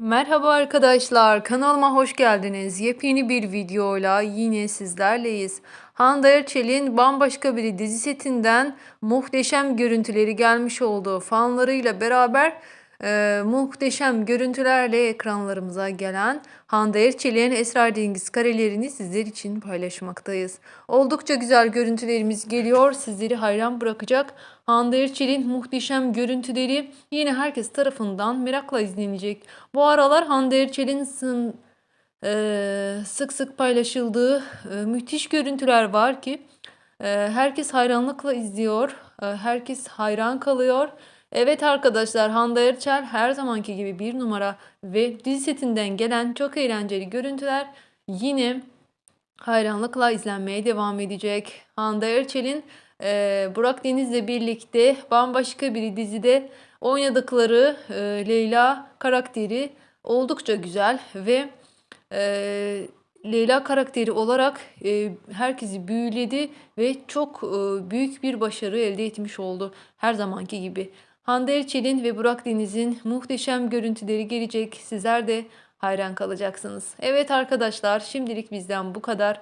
Merhaba arkadaşlar, kanalıma hoş geldiniz. Yepyeni bir videoyla yine sizlerleyiz. Hande Erçel'in bambaşka bir dizi setinden muhteşem görüntüleri gelmiş oldu. Fanlarıyla beraber e, muhteşem görüntülerle ekranlarımıza gelen Hande Erçel'in Esrar Cengiz karelerini sizler için paylaşmaktayız. Oldukça güzel görüntülerimiz geliyor. Sizleri hayran bırakacak. Hande Erçel'in muhteşem görüntüleri yine herkes tarafından merakla izlenecek. Bu aralar Hande Erçel'in sın- eee, sık sık paylaşıldığı eee, müthiş görüntüler var ki eee, herkes hayranlıkla izliyor. eee, herkes hayran kalıyor. Evet arkadaşlar Hande Erçel her zamanki gibi bir numara ve dizi setinden gelen çok eğlenceli görüntüler yine hayranlıkla izlenmeye devam edecek. Hande Erçel'in eee, Burak Deniz'le birlikte bambaşka bir dizide oynadıkları eee, Leyla karakteri oldukça güzel ve eee, Leyla karakteri olarak eee, herkesi büyüledi ve çok eee, büyük bir başarı elde etmiş oldu her zamanki gibi. Hande Erçel'in ve Burak Deniz'in muhteşem görüntüleri gelecek. Sizler de hayran kalacaksınız. Evet arkadaşlar şimdilik bizden bu kadar.